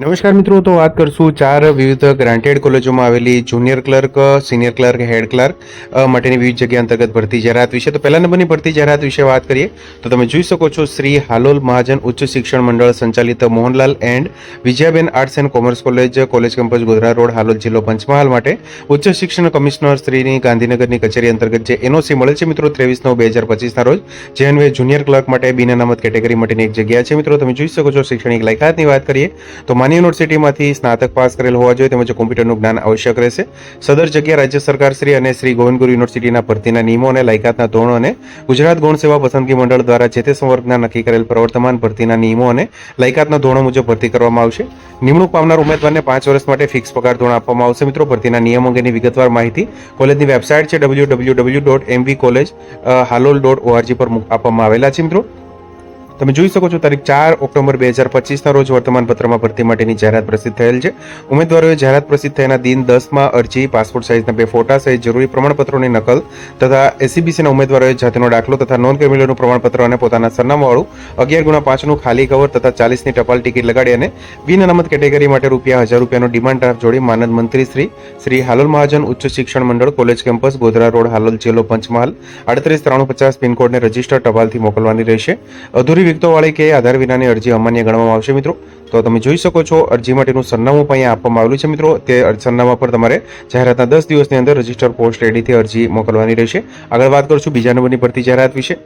નમસ્કાર મિત્રો, તો વાત કરશું ચાર વિવિધ ગ્રાન્ટેડ કોલેજોમાં આવેલી junior clerk senior clerk head clerk માટેની વિવિધ જગ્યા અંતર્ગત ભરતી જાહેરાત વિશે. તો પહેલા નંબરની ભરતી જાહેરાત વિશે વાત કરીએ, તો તમે જોઈ શકો છો શ્રી હાલોલ મહાજન ઉચ્ચ શિક્ષણ મંડળ સંચાલિત Mohanlal and Vijayaben arts and commerce college college campus Godhra road, Halol જિલ્લો પંચમહાલ માટે ઉચ્ચ શિક્ષણ કમિશનર શ્રીની ગાંધીનગરની કચેરી અંતર્ગત જે એનઓસી મળે છે મિત્રો ત્રેવીસ નવ બે હજાર પચીસના રોજ, જે અન્વયે જુનિયર ક્લર્ક માટે બિન અનામત કેટેગરી માટેની એક જગ્યા છે મિત્રો. તમે જોઈ શકો છો શૈક્ષણિક લાયકાતની વાત કરીએ, તો માન્ય યુનિવર્સિટીમાંથી સ્નાતક પાસ કરેલ હોવા જોઈએ તેમજ કોમ્પ્યુટરનું જ્ઞાન આવશ્યક રહેશે. સદર જગ્યા રાજ્ય સરકાર શ્રી અને શ્રી ગોવિંદગુરુ યુનિવર્સિટીના ભરતીના નિયમો અને લાયકાતના ધોરણો અને ગુજરાત ગૌણ સેવા પસંદગી મંડળ દ્વારા જે તે સંવર્ગના નક્કી કરેલ પ્રવર્તમાન ભરતીના નિયમો અને લાયકાતના ધોરણો મુજબ ભરતી કરવામાં આવશે. નિમણૂક પામનાર ઉમેદવારને પાંચ વર્ષ માટે ફિક્સ પગાર ધોરણ આપવામાં આવશે. મિત્રો, ભરતીના નિયમો અંગેની વિગતવાર માહિતી કોલેજની વેબસાઇટ છે W W W dot M V college Halol dot O R G પર આપવામાં આવેલા છે. મિત્રો તમે જોઈ શકો છો, તારીખ ચાર ઓક્ટોબર બે હજાર પચીસના રોજ વર્તમાન પત્રમાં ભરતી માટેની જાહેરાત પ્રસિદ્ધ થયેલ છે. ઉમેદવારોએ જાહેરાત પ્રસિદ્ધ થયાના દિન દસમાં અરજી, પાસપોર્ટ સાઇઝના બે ફોટા સહિત જરૂરી પ્રમાણપત્રોની નકલ તથા એસીબીસીના ઉમેદવારોએ જાતિનો દાખલો તથા નોન ક્રિમિનલનું પ્રમાણપત્ર અને પોતાના સરનામાવાળું અગિયાર ગુણા પાંચનું ખાલી કવર તથા ચાલીસની ટપાલ ટિકિટ લગાડી અને બિન અનામત કેટેગરી માટે રૂપિયા હજાર રૂપિયાનો ડિમાન્ડ ડ્રાફ્ટ જોડી માનદ મંત્રી શ્રી શ્રી હાલોલ મહાજન ઉચ્ચ શિક્ષણ મંડળ college campus Godhra road, Halol જિલ્લો પંચમહાલ, આડત્રીસ, ત્રાણું, પચાસ પિનકોડને રજિસ્ટર ટપાલથી મોકલવાની રહેશે. અધૂરી વિગતોવાળી કે આધાર વિનાની અરજી અમાન્ય ગણવામાં આવશે મિત્રો. તો તમે જોઈ શકો છો, અરજી માટેનું સરનામું પણ અહીંયા આપવામાં આવેલું છે મિત્રો. તે સરનામા પર તમારે જાહેરાતના દસ દિવસની અંદર રજિસ્ટર પોસ્ટ રેડીથી અરજી મોકલવાની રહેશે. આગળ વાત કરશું બીજા નંબરની ભરતી જાહેરાત વિશે.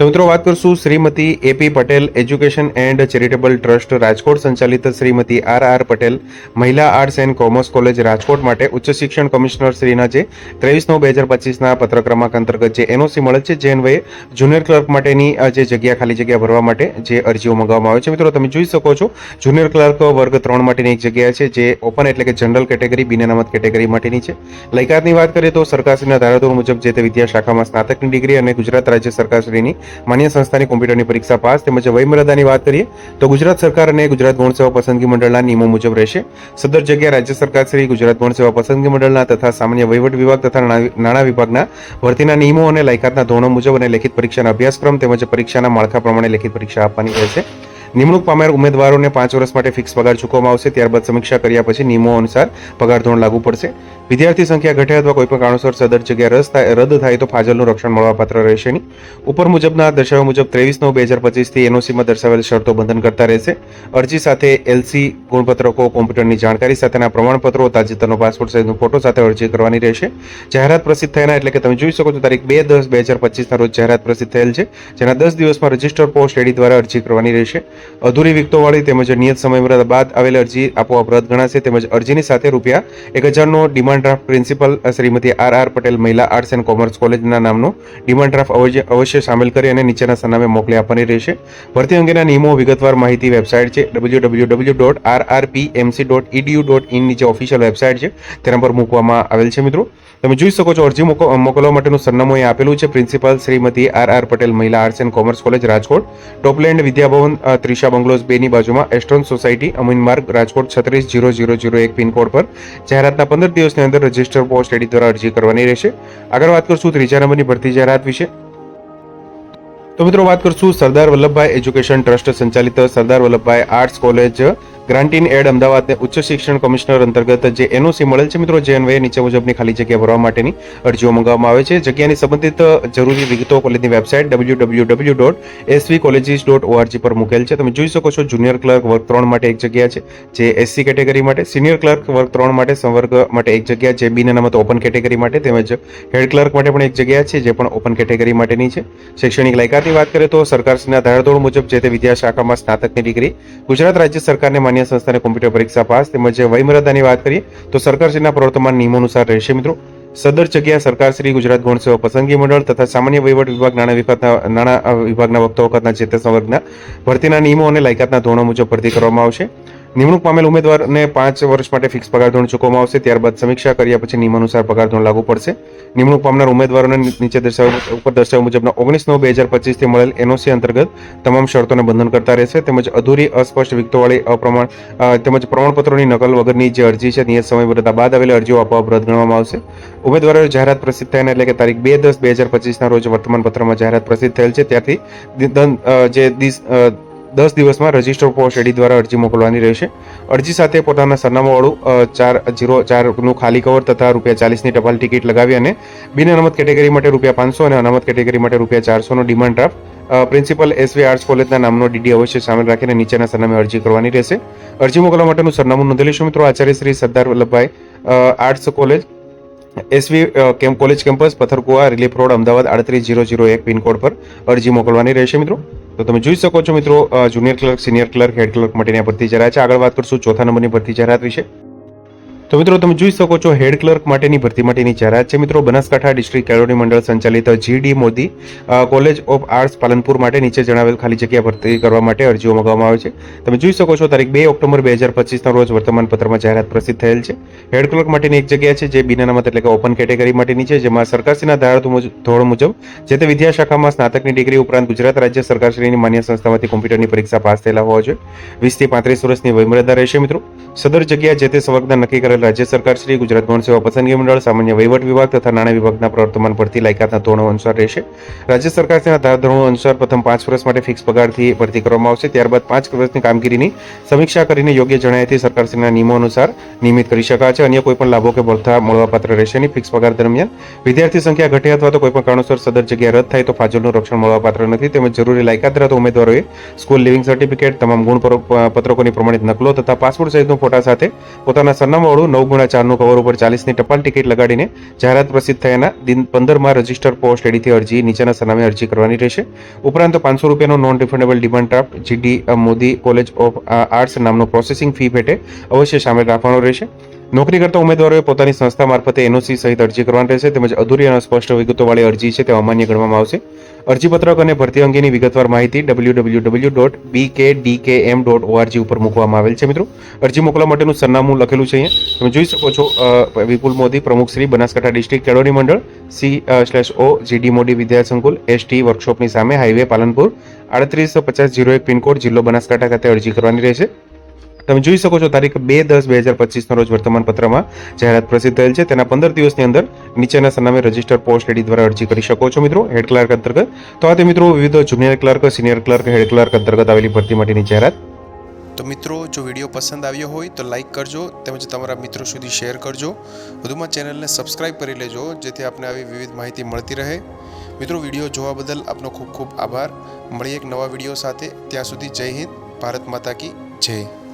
તો મિત્રો વાત કરશું Shrimati A P Patel education and charitable trust Rajkot સંચાલિત Shrimati R R Patel Mahila arts and commerce college Rajkot માટે ઉચ્ચ શિક્ષણ કમિશનર શ્રીના જે ત્રેવીસ નવ બે હજાર પચીસના પત્ર ક્રમાંક અંતર્ગત જે એનઓસી મળે છે, જે અન્વયે જુનિયર ક્લર્ક માટેની જે જગ્યા, ખાલી જગ્યા ભરવા માટે જે અરજીઓ મંગાવવામાં આવે છે. મિત્રો, તમે જોઈ શકો છો, જુનિયર ક્લર્ક વર્ગ ત્રણ માટેની એક જગ્યા છે, જે ઓપન એટલે કે જનરલ કેટેગરી, બિન અનામત કેટેગરી માટેની છે. લાયકાતની વાત કરીએ તો સરકારશ્રીના ધારાધોરણ મુજબ જે તે વિદ્યા શાખામાં સ્નાતકની ડિગ્રી અને ગુજરાત રાજ્ય સરકારશ્રીની માન્ય સંસ્થાની કોમ્પ્યુટરની પરીક્ષા પાસ તેમજ વયમર્યાદાની વાત કરીએ, તો ગુજરાત સરકાર અને ગુજરાત ગૌણ સેવા પસંદગી મંડળના નિયમો મુજબ રહેશે. સદર જગ્યા રાજ્ય સરકાર શ્રી ગુજરાત ગૌણ પસંદગી મંડળના તથા સામાન્ય વહીવટ વિભાગ તથા નાણાં નાણાં વિભાગના ભરતીના નિયમો અને લાયકાતના ધોરણો મુજબ અને લેખિત પરીક્ષાના અભ્યાસક્રમ તેમજ પરીક્ષાના માળખા પ્રમાણે લેખિત પરીક્ષા આપવાની રહેશે. નિમણૂક પામેલ ઉમેદવારોને પાંચ વર્ષ માટે ફિક્સ પગાર ચૂકવવામાં આવશે, ત્યારબાદ સમીક્ષા કર્યા પછી નિયમો અનુસાર પગાર ધોરણ લાગુ પડશે. વિદ્યાર્થી સંખ્યા ઘટે અથવા કોઈપણ કારણોસર સદર જગ્યા રસ થાય રદ થાય તો ફાજલનું રક્ષણ મળવાપાત્ર રહેશે નહીં. ઉપર મુજબના દર્શાવ્યા મુજબ ત્રેવીસ નવ બે હજાર પચીસથી એનઓસીમાં દર્શાવેલ શરતો બંધન કરતા રહેશે. અરજી સાથે એલસી ગુણપત્રકો, કોમ્પ્યુટરની જાણકારી સાથેના પ્રમાણપત્રો, તાજેતરનો પાસપોર્ટ સાઇઝનો ફોટો સાથે અરજી કરવાની રહેશે. જાહેરાત પ્રસિદ્ધ થયેલા એટલે કે તમે જોઈ શકો છો, તારીખ બે દસ બે હજાર પચીસના રોજ જાહેરાત પ્રસિદ્ધ થયેલ છે, જેના દસ દિવસમાં રજિસ્ટર પોસ્ટ એડી દ્વારા અરજી કરવાની રહેશે. અધૂરી વિગતોવાળી તેમજ નિયત સમયમર્યાદા બાદ આવેલી અરજી આપોઆપ રદ ગણાશે. તેમજ અરજીની સાથે રૂપિયા એક હજારનો demand draft principal Shrimati R R Patel Mahila arts and commerce કોલેજના નામનું ડિમાન્ડ ડ્રાફ્ટ અવશ્ય સામેલ કરી અને નીચેના સરનામે મોકલી આપવાની રહેશે. ભરતી અંગેના નિયમો વિગતવાર માહિતી વેબસાઇટ છે W W W dot R R P M C dot E D U dot in નીચે ઓફિશિયલ વેબસાઇટ છે, તેના પર મૂકવામાં આવેલ છે મિત્રો. તમે જોઈ શકો છો, અરજી મોકો- મોકલવા માટેનું સરનામું અહીં આપેલું છે principal Shrimati R R Patel Mahila arts and commerce college Rajkot. Topland Vidyabhavan Trisha bungalows બેની બાજુમાં એસ્ટ્રોન સોસાયટી અમીન માર્ગ, રાજકોટ, છત્રીસ જીરો જીરો જીરો એક પિનકોડ પર. જાહેરાતના પંદર દિવસની અંદર રજિસ્ટર પોસ્ટ એડી દ્વારા અરજી કરવાની રહેશે. આગળ વાત કરશું ત્રીજા નંબરની ભરતી જાહેરાત વિશે. તો મિત્રો વાત કરશું સરદાર વલ્લભભાઈ એજ્યુકેશન ટ્રસ્ટ સંચાલિત Sardar Vallabhbhai arts college grant in aid અમદાવાદને ઉચ્ચ શિક્ષણ કમિશનર અંતર્ગત જે એનઓસી મળેલ છે મિત્રો, જે અન્વયે નીચે મુજબની ખાલી જગ્યા ભરવા માટેની અરજીઓ મંગાવવામાં આવે છે. જગ્યાની સંબંધિત જરૂરી વિગતો કોલેજની website W W W dot S V colleges dot O R G પર મૂકેલ છે. તમે જોઈ શકો છો, જુનિયર ક્લર્ક વર્ગ ત્રણ માટે એક જગ્યા છે, જે એસસી કેટેગરી માટે, સિનિયર ક્લર્ક વર્ગ ત્રણ માટે, સંવર્ગ માટે એક જગ્યા, જે બિન અનામત ઓપન કેટેગરી માટે, તેમજ હેડ ક્લર્ક માટે પણ એક જગ્યા છે, જે પણ ઓપન કેટેગરી માટેની છે. શૈક્ષણિક લાયકાતની વાત કરીએ તો સરકારશ્રીના ધારાધોરણ મુજબ જે તે વિદ્યાશાખામાં સ્નાતકની ડિગ્રી ગુજરાત રાજ્ય સરકારને માન્ય સંસ્થાને કોમ્પ્યુટર પરીક્ષા પાસ તેમજ વયમર્યાદાની વાત કરીએ, તો સરકારશ્રીના પ્રવર્તમાન નિયમો અનુસાર રહેશે મિત્રો. સદર જગ્યા સરકાર શ્રી ગુજરાત ગૌણ પસંદગી મંડળ તથા સામાન્ય વહીવટ વિભાગ, નાણાં વિભાગના નાણાં વિભાગના વખતો વખતના જે તે સંવર્ગના ભરતીના નિયમો અને લાયકાતના ધોરણો મુજબ ભરતી કરવામાં આવશે. નિમણૂક પામેલ ઉમેદવારને પાંચ વર્ષ માટે ફિક્સ પગાર ધોરણ ચૂકવવામાં આવશે. ત્યારબાદ સમીક્ષા કર્યા પછી નિયમાનુસાર પગાર ધોરણ લાગુ પડશે. નિમણૂક પામનાર ઉમેદવારોને નીચે દર્શાવ્યા ઉપર દર્શાવ્યા મુજબના ઓગણીસ નવ બે હજાર પચીસથી મળેલ એનઓસી અંતર્ગત તમામ શરતોને બંધન કરતા રહેશે. તેમજ અધૂરી, અસ્પષ્ટ વિગતોવાળી, અપ્રમાણ તેમજ પ્રમાણપત્રોની નકલ વગરની જે અરજી છે, નિયત સમયમર્યાદા બાદ આવેલી અરજીઓ આપવા રદ ગણવામાં આવશે. ઉમેદવારોએ જાહેરાત પ્રસિદ્ધ થયાના એટલે કે તારીખ બે દસ બે હજાર પચીસના રોજ વર્તમાનપત્રમાં જાહેરાત પ્રસિદ્ધ થયેલ છે. ત્યારથી જે દિસ- દિવસમાં રજિસ્ટર પોસ્ટ એડી દ્વારા અરજી મોકલવાની રહેશે. અરજી સાથે પોતાના સરનામાવાળું ચાર, જીરો, ચારનું ખાલી કવર તથા રૂપિયા ચાલીસની ટપાલ ટિકિટ લગાવી અને બિન અનામત કેટેગરી માટે રૂપિયા પાંચસો અને અનામત કેટેગરી માટે રૂપિયા ચારસોનો demand draft principal S V arts કોલેજના નામનો ડીડી અવશ્ય સામેલ રાખીને નીચેના સરનામે અરજી કરવાની રહેશે. અરજી મોકલવા માટેનું સરનામું નોંધી લઈશું મિત્રો. Acharya Shri Sardar Vallabhbhai arts college S V camp કેમ, college campus, Patharkuva, relief road, Ahmedabad, આડત્રીસ જીરો જીરો એક પિનકોડ પર અરજી મોકલવાની રહેશે મિત્રો. તો તમે જોઈ શકો છો મિત્રો junior clerk, senior clerk, head clerk માટેની ભરતી જરાય છે. આગળ વાત કરશું ચોથા નંબરની ભરતી જાહેરાત વિશે. તો મિત્રો તમે જોઈ શકો છો હેડ ક્લર્ક માટેની ભરતી માટેની જાહેરાત છે. મિત્રો, બનાસકાંઠા ડિસ્ટ્રિક્ટ કેળવણી મંડળ સંચાલિત G D Modi college of arts Palanpur માટે નીચે જણાવેલ ખાલી જગ્યા ભરતી કરવા માટે અરજીઓ મંગાવવામાં આવે છે. તમે જોઈ શકો છો તારીખ બે ઓક્ટોબર બે હજાર પચીસના રોજ વર્તમાન પત્રમાં જાહેરાત પ્રસિદ્ધ થયેલ છે. હેડ ક્લર્ક માટેની એક જગ્યા છે જે બિન અનામત એટલે કે ઓપન કેટેગરી માટેની છે જેમાં સરકારશ્રીના ધોરણ મુજબ, જે તે વિદ્યાશાખામાં સ્નાતકની ડિગ્રી ઉપરાંત ગુજરાત રાજ્ય સરકારશ્રીની માન્ય સંસ્થામાંથી કોમ્પ્યુટરની પરીક્ષા પાસ થયેલા હોવા જોઈએ વીસથી પાંત્રીસ વર્ષની વયમર્યાદા રહેશે મિત્રો. સદર જગ્યા જે તે સવર્ગના નક્કી કરેલ રાજ્ય સરકાર શ્રી ગુજરાત ગૌણ સેવા પસંદગી મંડળ, સામાન્ય વહીવટ વિભાગ તથા નાણાં વિભાગના પ્રવર્તમાન ભરતી લાયકાતના ધોરણો અનુસાર રહેશે. રાજ્ય સરકારના ધારાધોરણો અનુસાર પ્રથમ પાંચ વર્ષ માટે ફિક્સ પગારથી ભરતી કરવામાં આવશે. ત્યારબાદ પાંચ વર્ષની કામગીરીની સમીક્ષા કરીને યોગ્ય જણાયથી સરકારશ્રીના નિયમો અનુસાર નિયમિત કરી શકાશે. અન્ય કોઈ પણ લાભો કે ભથ્થા મળવાપાત્ર રહેશે નહીં. ફિક્સ પગાર દરમિયાન વિદ્યાર્થી સંખ્યા ઘટે અથવા તો કોઈપણ કારણોસર સદર જગ્યા રદ થાય તો ફાજલનું રક્ષણ મળવાપાત્ર નથી. તેમજ જરૂરી લાયકાત ધરાવતા ઉમેદવારોએ સ્કૂલ લિવિંગ સર્ટિફિકેટ તમામ ગુણ પત્રકોની પ્રમાણિત નકલો તથા પાસપોર્ટ સાઇઝનો ફોટા સાથે પોતાના સરનામાવાળું નવ ગુણા ચારનું કવર ઉપર ચાલીસની ટપાલ ટિકિટ લગાડીને જાહેરાત પ્રસિદ્ધ થયાના દિન પંદરમાં રજિસ્ટર પોસ્ટ એડીથી અરજી, નીચેના સરનામે અરજી કરવાની રહેશે. ઉપરાંત પાંચસો રૂપિયાનો non refundable demand draft G D Modi college of arts નામનો પ્રોસેસિંગ ફી પેટે અવશ્ય સામેલ રાખવાનો રહેશે. નોકરી કરતા ઉમેદવારોએ પોતાની સંસ્થા મારફતે એનઓસી સહિત અરજી કરવાની રહેશે. તેમજ અધૂરી અને સ્પષ્ટ વિગતોવાળી અરજી છે તે અમાન્ય ગણવામાં આવશે. અરજીપત્રક અને ભરતી અંગેની વિગતવાર માહિતી W W W dot B K K M dot ORG ઉપર મૂકવામાં આવેલ છે, મિત્રો. અરજી મોકલવા માટેનું સરનામું લખેલું છે અહીંયા. તમે જોઈ શકો છો વિપુલ મોદી, પ્રમુખ શ્રી બનાસકાંઠા ડિસ્ટ્રિક્ટ કેળવણી મંડળ, સી સ્લેશ ઓ જીડી મોડી વિદ્યા સંકુલ એસટી વર્કશોપની સામે હાઈવે પાલનપુર, આડત્રીસ પચાસ જીરો એક પિનકોડ, જિલ્લો બનાસકાંઠા ખાતે અરજી કરવાની રહેશે. તમે જોઈ શકો છો તારીખ બે દસ બે હજાર પચીસના રોજ વર્તમાનપત્રમાં જાહેરાત પ્રસિદ્ધ થયેલ છે. તેના પંદર દિવસની અંદર નીચેના સરનામે રજિસ્ટર પોસ્ટ એડી દ્વારા અરજી કરી શકો છો મિત્રો. હેડ ક્લાર્ક અંતર્ગત. તો આ તે મિત્રો વિવિધ junior clerk, senior clerk, head clerk અંતર્ગત આવેલી ભરતી માટેની જાહેરાત. તો મિત્રો, જો વીડિયો પસંદ આવ્યો હોય તો લાઇક કરજો તેમજ તમારા મિત્રો સુધી શેર કરજો. વધુમાં ચેનલને સબસ્ક્રાઇબ કરી લેજો, જેથી આપને આવી વિવિધ માહિતી મળતી રહે. મિત્રો, વીડિયો જોવા બદલ આપનો ખૂબ ખૂબ આભાર. મળીએ એક નવા વીડિયો સાથે. ત્યાં સુધી જય હિન્દ, ભારત માતા કી જય.